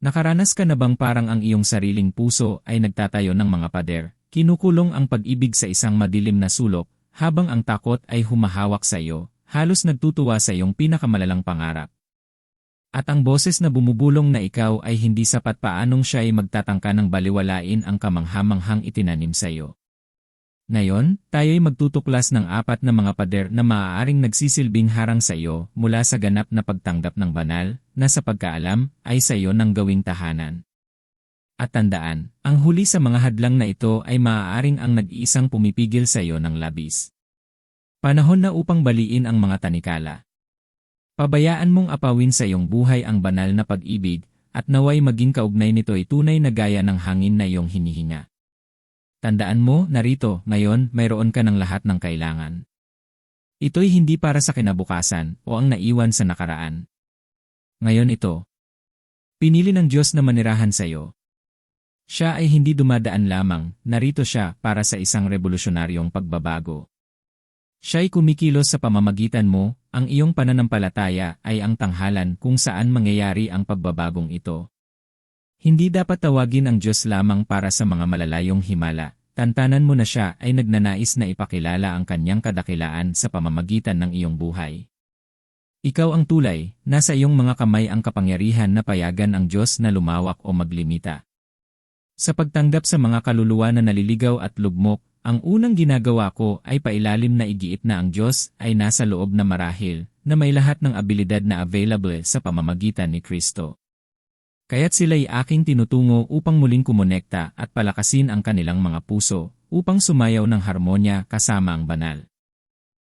Nakaranas ka na bang parang ang iyong sariling puso ay nagtatayo ng mga pader, kinukulong ang pag-ibig sa isang madilim na sulok, habang ang takot ay humahawak sa iyo, halos nagtutuwa sa iyong pinakamalalang pangarap. At ang boses na bumubulong na ikaw ay hindi sapat paanong siya ay magtatangka ng baliwalain ang kamanghamanghang itinanim sa iyo. Ngayon, tayo'y magtutuklas ng apat na mga pader na maaaring nagsisilbing harang sa iyo mula sa ganap na pagtanggap ng banal, na sa pagkaalam ay sa iyo ng gawing tahanan. At tandaan, ang huli sa mga hadlang na ito ay maaaring ang nag-iisang pumipigil sa iyo ng labis. Panahon na upang baliin ang mga tanikala. Pabayaan mong apawin sa iyong buhay ang banal na pag-ibig, at naway maging kaugnay nito ay tunay na gaya ng hangin na iyong hinihinga. Tandaan mo, narito, ngayon, mayroon ka ng lahat ng kailangan. Ito'y hindi para sa kinabukasan o ang naiwan sa nakaraan. Ngayon ito. Pinili ng Diyos na manirahan sa iyo. Siya ay hindi dumadaan lamang, narito siya para sa isang revolusyonaryong pagbabago. Siya'y kumikilos sa pamamagitan mo, ang iyong pananampalataya ay ang tanghalan kung saan mangyayari ang pagbabagong ito. Hindi dapat tawagin ang Diyos lamang para sa mga malalayong himala. Tantanan mo na siya ay nagnanais na ipakilala ang kanyang kadakilaan sa pamamagitan ng iyong buhay. Ikaw ang tulay, nasa iyong mga kamay ang kapangyarihan na payagan ang Diyos na lumawak o maglimita. Sa pagtanggap sa mga kaluluwa na naliligaw at lugmok, ang unang ginagawa ko ay pailalim na igiit na ang Diyos ay nasa loob na marahil, na may lahat ng abilidad na available sa pamamagitan ni Kristo. Kaya't sila'y aking tinutungo upang muling kumonekta at palakasin ang kanilang mga puso, upang sumayaw ng harmonya kasama ang banal.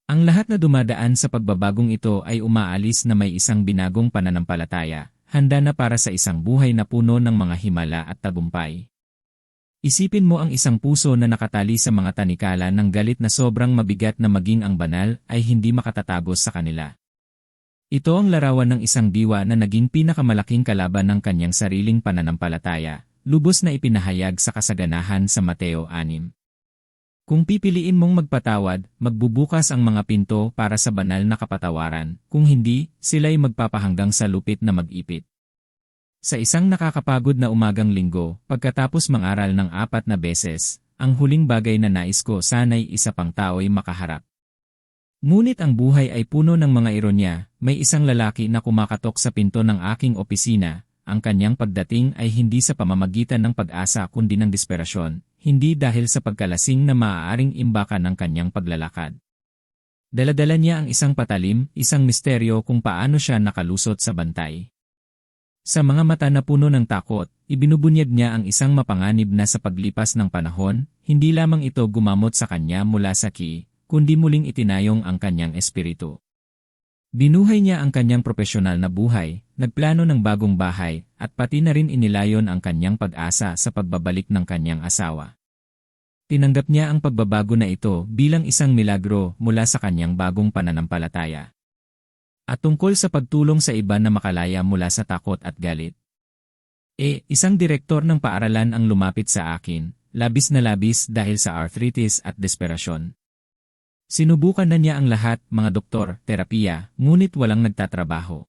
Ang lahat na dumadaan sa pagbabagong ito ay umaalis na may isang binagong pananampalataya, handa na para sa isang buhay na puno ng mga himala at tagumpay. Isipin mo ang isang puso na nakatali sa mga tanikala ng galit na sobrang mabigat na maging ang banal ay hindi makatatagos sa kanila. Ito ang larawan ng isang diwa na naging pinakamalaking kalaban ng kanyang sariling pananampalataya, lubos na ipinahayag sa kasaganahan sa Mateo 6. Kung pipiliin mong magpatawad, magbubukas ang mga pinto para sa banal na kapatawaran, kung hindi, sila'y magpapahanggang sa lupit na mag-ipit. Sa isang nakakapagod na umagang linggo, pagkatapos mangaral ng apat na beses, ang huling bagay na nais ko sana'y isa pang tao'y makaharap. Ngunit ang buhay ay puno ng mga ironya, may isang lalaki na kumakatok sa pinto ng aking opisina, ang kanyang pagdating ay hindi sa pamamagitan ng pag-asa kundi ng desperasyon, hindi dahil sa pagkalasing na maaaring imbakan ng kanyang paglalakad. Daladala niya ang isang patalim, isang misteryo kung paano siya nakalusot sa bantay. Sa mga mata na puno ng takot, ibinubunyag niya ang isang mapanganib na sa paglipas ng panahon, hindi lamang ito gumamot sa kanya mula sa ki, kundi muling itinayong ang kanyang espiritu. Binuhay niya ang kanyang profesional na buhay, nagplano ng bagong bahay, at pati na rin inilayon ang kanyang pag-asa sa pagbabalik ng kanyang asawa. Tinanggap niya ang pagbabago na ito bilang isang milagro mula sa kanyang bagong pananampalataya. At tungkol sa pagtulong sa iba na makalaya mula sa takot at galit. E, isang direktor ng paaralan ang lumapit sa akin, labis na labis dahil sa arthritis at desperasyon. Sinubukan na niya ang lahat, mga doktor, terapiya, ngunit walang nagtatrabaho.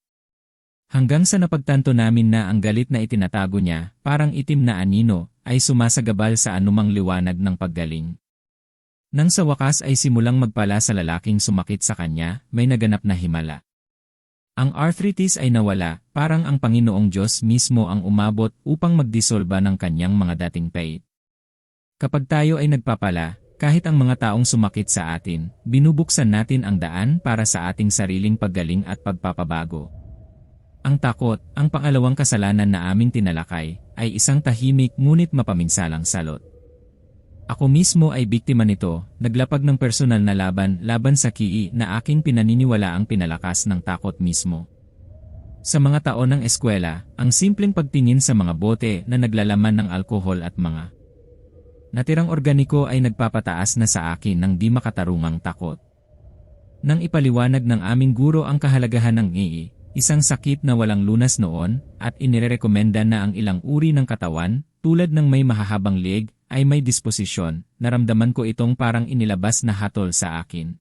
Hanggang sa napagtanto namin na ang galit na itinatago niya, parang itim na anino, ay sumasagabal sa anumang liwanag ng paggaling. Nang sa wakas ay simulang magpala sa lalaking sumakit sa kanya, may naganap na himala. Ang arthritis ay nawala, parang ang Panginoong Diyos mismo ang umabot upang magdisolba ng kanyang mga dating pait. Kapag tayo ay nagpapala, kahit ang mga taong sumakit sa atin, binubuksan natin ang daan para sa ating sariling paggaling at pagpapabago. Ang takot, ang pangalawang kasalanan na aming tinalakay, ay isang tahimik ngunit mapaminsalang salot. Ako mismo ay biktima nito, naglapag ng personal na laban laban sa kii na aking pinaniniwala ang pinalakas ng takot mismo. Sa mga taon ng eskwela, ang simpleng pagtingin sa mga bote na naglalaman ng alkohol at mga Natirang organiko ay nagpapataas na sa akin ng di makatarungang takot. Nang ipaliwanag ng aming guro ang kahalagahan ng EE, isang sakit na walang lunas noon, at inirekomenda na ang ilang uri ng katawan, tulad ng may mahahabang leg, ay may disposisyon, naramdaman ko itong parang inilabas na hatol sa akin.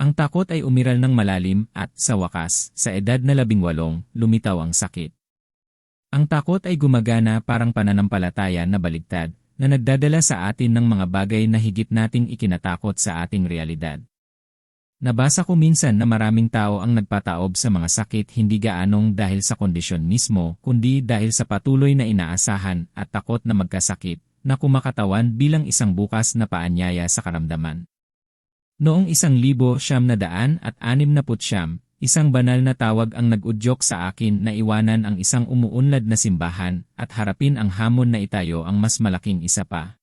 Ang takot ay umiral ng malalim at, sa wakas, sa edad na labing walong, lumitaw ang sakit. Ang takot ay gumagana parang pananampalataya na baligtad, na nagdadala sa atin ng mga bagay na higit nating ikinatakot sa ating realidad. Nabasa ko minsan na maraming tao ang nagpataob sa mga sakit hindi gaanong dahil sa kondisyon mismo, kundi dahil sa patuloy na inaasahan at takot na magkasakit, na kumakatawan bilang isang bukas na paanyaya sa karamdaman. Noong isang libo siyam na daan at anim na putsyam, isang banal na tawag ang nag-udyok sa akin na iwanan ang isang umuunlad na simbahan at harapin ang hamon na itayo ang mas malaking isa pa.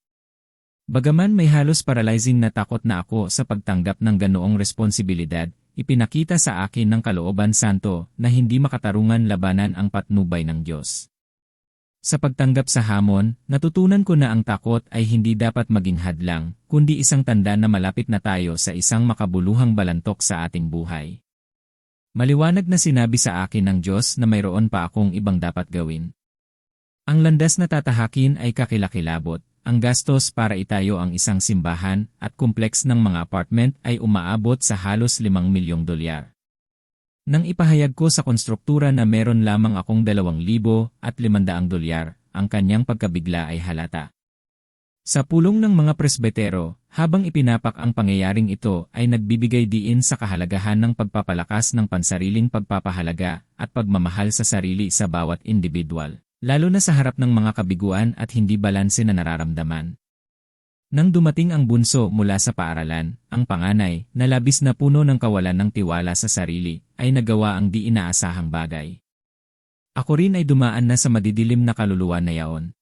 Bagaman may halos paralyzing na takot na ako sa pagtanggap ng ganoong responsibilidad, ipinakita sa akin ng kalooban santo na hindi makatarungan labanan ang patnubay ng Diyos. Sa pagtanggap sa hamon, natutunan ko na ang takot ay hindi dapat maging hadlang, kundi isang tanda na malapit na tayo sa isang makabuluhang balantok sa ating buhay. Maliwanag na sinabi sa akin ng Diyos na mayroon pa akong ibang dapat gawin. Ang landas na tatahakin ay kakilakilabot, ang gastos para itayo ang isang simbahan at kompleks ng mga apartment ay umaabot sa halos 5 milyong dolyar. Nang ipahayag ko sa konstruktura na meron lamang akong 2,000 at 500 dolyar, ang kanyang pagkabigla ay halata. Sa pulong ng mga presbetero, habang ipinapak ang pangyayaring ito ay nagbibigay diin sa kahalagahan ng pagpapalakas ng pansariling pagpapahalaga at pagmamahal sa sarili sa bawat individual, lalo na sa harap ng mga kabiguan at hindi balanse na nararamdaman. Nang dumating ang bunso mula sa paaralan, ang panganay, na labis na puno ng kawalan ng tiwala sa sarili, ay nagawa ang di inaasahang bagay. Ako rin ay dumaan na sa madidilim na kaluluwa na yaon.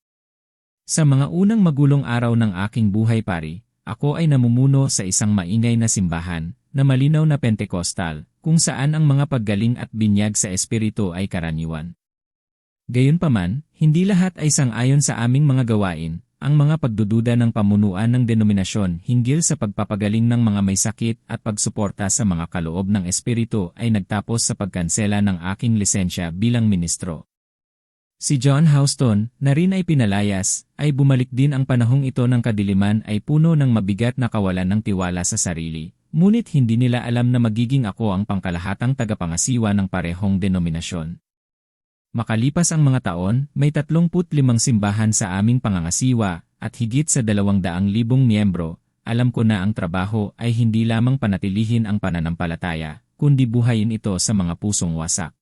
Sa mga unang magulong araw ng aking buhay pari, ako ay namumuno sa isang maingay na simbahan, na malinaw na Pentekostal, kung saan ang mga paggaling at binyag sa espiritu ay karaniwan. Gayunpaman, hindi lahat ay sang-ayon sa aming mga gawain, ang mga pagdududa ng pamunuan ng denominasyon hinggil sa pagpapagaling ng mga may sakit at pagsuporta sa mga kaloob ng espiritu ay nagtapos sa pagkansela ng aking lisensya bilang ministro. Si John Houston, na rin ay pinalayas, ay bumalik din ang panahong ito ng kadiliman ay puno ng mabigat na kawalan ng tiwala sa sarili, ngunit hindi nila alam na magiging ako ang pangkalahatang tagapangasiwa ng parehong denominasyon. Makalipas ang mga taon, may 35 simbahan sa aming pangangasiwa at higit sa 200,000 miyembro, alam ko na ang trabaho ay hindi lamang panatilihin ang pananampalataya, kundi buhayin ito sa mga pusong wasak.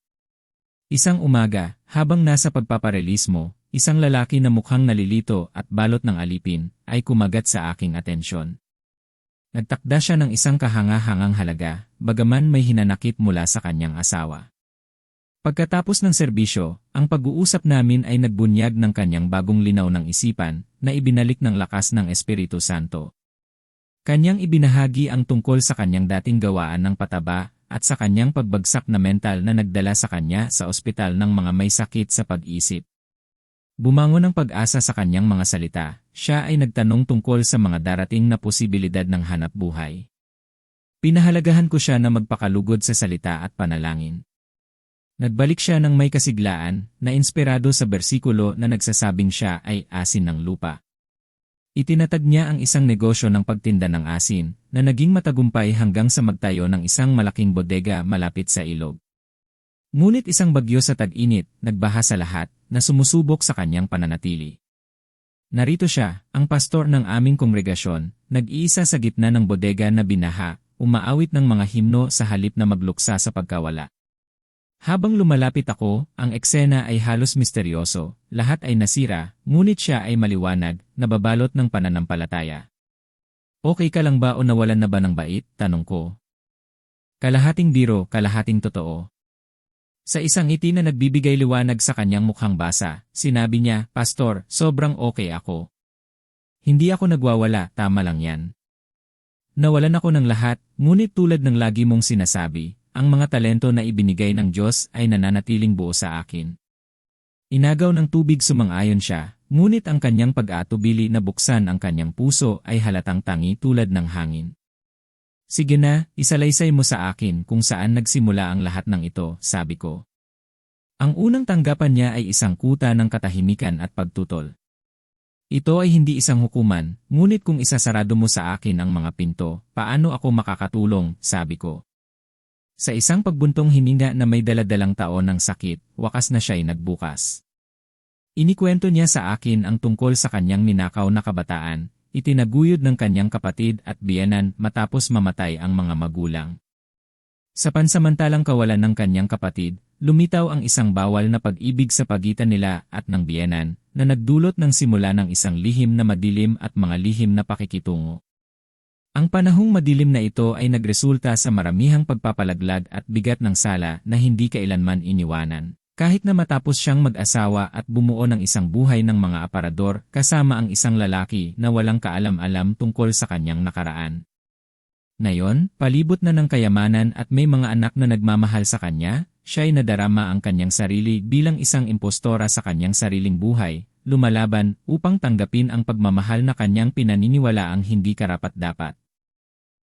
Isang umaga, habang nasa pagpaparelismo, isang lalaki na mukhang nalilito at balot ng alipin ay kumagat sa aking atensyon. Nagtakda siya ng isang kahangahangang halaga, bagaman may hinanakit mula sa kanyang asawa. Pagkatapos ng serbisyo, ang pag-uusap namin ay nagbunyag ng kanyang bagong linaw ng isipan na ibinalik ng lakas ng Espiritu Santo. Kanyang ibinahagi ang tungkol sa kanyang dating gawaan ng pataba at sa kanyang pagbagsak na mental na nagdala sa kanya sa ospital ng mga may sakit sa pag-isip. Bumangon ng pag-asa sa kanyang mga salita, siya ay nagtanong tungkol sa mga darating na posibilidad ng hanap buhay. Pinahalagahan ko siya na magpakalugod sa salita at panalangin. Nagbalik siya ng may kasiglaan, na inspirado sa bersikulo na nagsasabing siya ay asin ng lupa. Itinatag niya ang isang negosyo ng pagtinda ng asin, na naging matagumpay hanggang sa magtayo ng isang malaking bodega malapit sa ilog. Ngunit isang bagyo sa tag-init, nagbaha sa lahat, na sumusubok sa kanyang pananatili. Narito siya, ang pastor ng aming kongregasyon, nag-iisa sa gitna ng bodega na binaha, umaawit ng mga himno sa halip na magluksa sa pagkawala. Habang lumalapit ako, ang eksena ay halos misteryoso, lahat ay nasira, ngunit siya ay maliwanag, nababalot ng pananampalataya. Okay ka lang ba o nawalan na ba ng bait? Tanong ko. Kalahating biro, kalahating totoo. Sa isang iti na nagbibigay liwanag sa kanyang mukhang basa, sinabi niya, Pastor, sobrang okay ako. Hindi ako nagwawala, tama lang yan. Nawalan ako ng lahat, ngunit tulad ng lagi mong sinasabi, ang mga talento na ibinigay ng Diyos ay nananatiling buo sa akin. Inagaw ng tubig sumang-ayon siya, ngunit ang kanyang pag-atubili na buksan ang kanyang puso ay halatang tangi tulad ng hangin. Sige na, isalaysay mo sa akin kung saan nagsimula ang lahat ng ito, sabi ko. Ang unang tanggapan niya ay isang kuta ng katahimikan at pagtutol. Ito ay hindi isang hukuman, ngunit kung isasarado mo sa akin ang mga pinto, paano ako makakatulong, sabi ko. Sa isang pagbuntong hininga na may daladalang taon ng sakit, wakas na siya'y nagbukas. Inikwento niya sa akin ang tungkol sa kanyang ninakaw na kabataan, itinaguyod ng kanyang kapatid at biyenan matapos mamatay ang mga magulang. Sa pansamantalang kawalan ng kanyang kapatid, lumitaw ang isang bawal na pag-ibig sa pagitan nila at ng biyenan, na nagdulot ng simula ng isang lihim na madilim at mga lihim na pakikitungo. Ang panahong madilim na ito ay nagresulta sa maramihang pagpapalaglag at bigat ng sala na hindi kailanman iniwanan. Kahit na matapos siyang mag-asawa at bumuo ng isang buhay ng mga aparador kasama ang isang lalaki na walang kaalam-alam tungkol sa kanyang nakaraan. Ngayon, palibot na ng kayamanan at may mga anak na nagmamahal sa kanya, siya'y nadarama ang kanyang sarili bilang isang impostora sa kanyang sariling buhay, lumalaban upang tanggapin ang pagmamahal na kanyang pinaniniwala ang hindi karapat-dapat.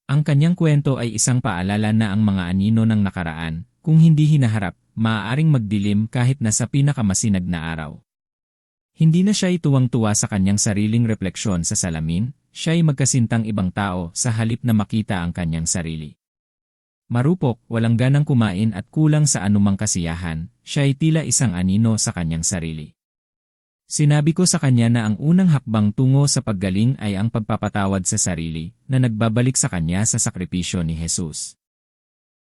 Ang kanyang kwento ay isang paalala na ang mga anino ng nakaraan, kung hindi hinaharap, maaaring magdilim kahit nasa pinakamasinag na araw. Hindi na siya ituwang-tuwa sa kanyang sariling refleksyon sa salamin, siya ay magkasintang ibang tao sa halip na makita ang kanyang sarili. Marupok, walang ganang kumain at kulang sa anumang kasiyahan, siya ay tila isang anino sa kanyang sarili. Sinabi ko sa kanya na ang unang hakbang tungo sa paggaling ay ang pagpapatawad sa sarili, na nagbabalik sa kanya sa sakripisyo ni Jesus.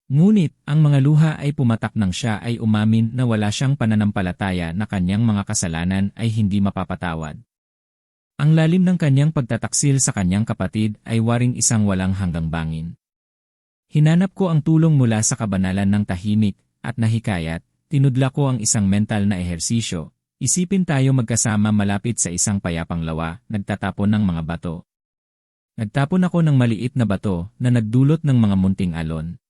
Ngunit, ang mga luha ay pumatak nang siya ay umamin na wala siyang pananampalataya na kanyang mga kasalanan ay hindi mapapatawad. Ang lalim ng kanyang pagtataksil sa kanyang kapatid ay waring isang walang hanggang bangin. Hinanap ko ang tulong mula sa kabanalan ng tahimik at nahikayat, tinudla ko ang isang mental na ehersisyo. Isipin tayo magkasama malapit sa isang payapang lawa, nagtatapon ng mga bato. Nagtapon ako ng maliit na bato na nagdulot ng mga munting alon.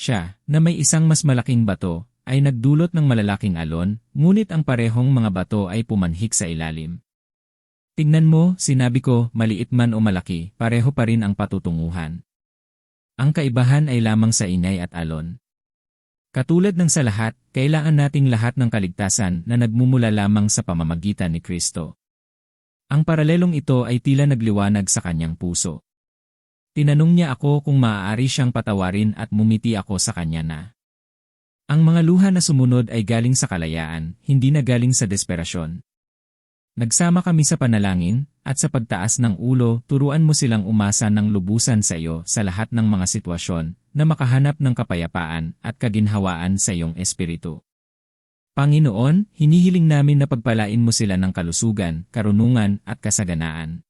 Siya, na may isang mas malaking bato, ay nagdulot ng malalaking alon, ngunit ang parehong mga bato ay pumanhik sa ilalim. Tingnan mo, sinabi ko, maliit man o malaki, pareho pa rin ang patutunguhan. Ang kaibahan ay lamang sa inay at alon. Katulad ng sa lahat, kailangan nating lahat ng kaligtasan na nagmumula lamang sa pamamagitan ni Kristo. Ang paralelong ito ay tila nagliwanag sa kanyang puso. Tinanong niya ako kung maaari siyang patawarin at mumiti ako sa kanya na. Ang mga luha na sumunod ay galing sa kalayaan, hindi na galing sa desperasyon. Nagsama kami sa panalangin, at sa pagtaas ng ulo, turuan mo silang umasa ng lubusan sa iyo sa lahat ng mga sitwasyon, na makahanap ng kapayapaan at kaginhawaan sa iyong espiritu. Panginoon, hinihiling namin na pagpalain mo sila ng kalusugan, karunungan at kasaganaan.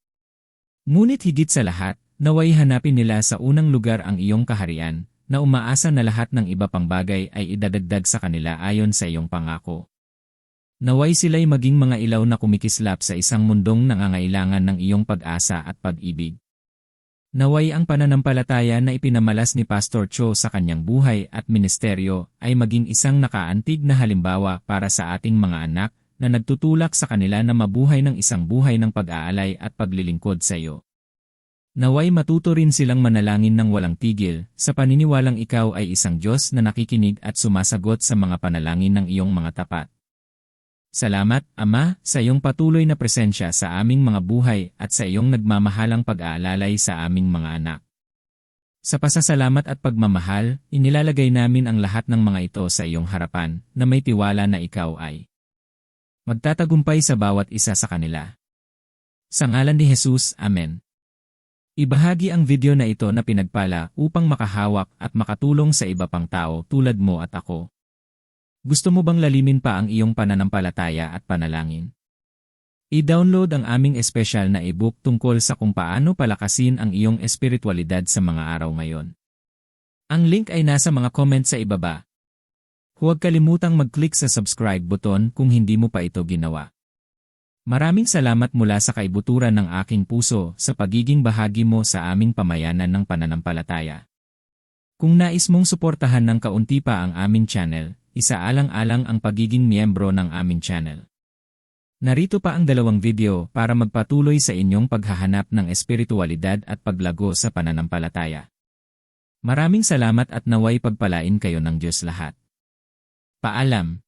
Ngunit higit sa lahat, naway hanapin nila sa unang lugar ang iyong kaharian, na umaasa na lahat ng iba pang bagay ay idadagdag sa kanila ayon sa iyong pangako. Naway sila'y maging mga ilaw na kumikislap sa isang mundong nangangailangan ng iyong pag-asa at pag-ibig. Naway ang pananampalataya na ipinamalas ni Pastor Cho sa kanyang buhay at ministeryo ay maging isang nakaantig na halimbawa para sa ating mga anak na nagtutulak sa kanila na mabuhay ng isang buhay ng pag-aalay at paglilingkod sa iyo. Naway matuto rin silang manalangin ng walang tigil sa paniniwalang ikaw ay isang Diyos na nakikinig at sumasagot sa mga panalangin ng iyong mga tapat. Salamat, Ama, sa iyong patuloy na presensya sa aming mga buhay at sa iyong nagmamahalang pag-aalalay sa aming mga anak. Sa pasasalamat at pagmamahal, inilalagay namin ang lahat ng mga ito sa iyong harapan na may tiwala na ikaw ay magtatagumpay sa bawat isa sa kanila. Sa ngalan ni Jesus, Amen. Ibahagi ang video na ito na pinagpala upang makahawak at makatulong sa iba pang tao tulad mo at ako. Gusto mo bang lalimin pa ang iyong pananampalataya at panalangin? I-download ang aming espesyal na ebook tungkol sa kung paano palakasin ang iyong espiritualidad sa mga araw ngayon. Ang link ay nasa mga comment sa ibaba. Huwag kalimutang mag-click sa subscribe button kung hindi mo pa ito ginawa. Maraming salamat mula sa kaibuturan ng aking puso sa pagiging bahagi mo sa aming pamayanan ng pananampalataya. Kung nais mong suportahan ng kaunti pa ang aming channel, isaalang-alang ang pagiging miyembro ng aming channel. Narito pa ang dalawang video para magpatuloy sa inyong paghahanap ng espiritualidad at paglago sa pananampalataya. Maraming salamat at naway pagpalain kayo ng Diyos lahat. Paalam!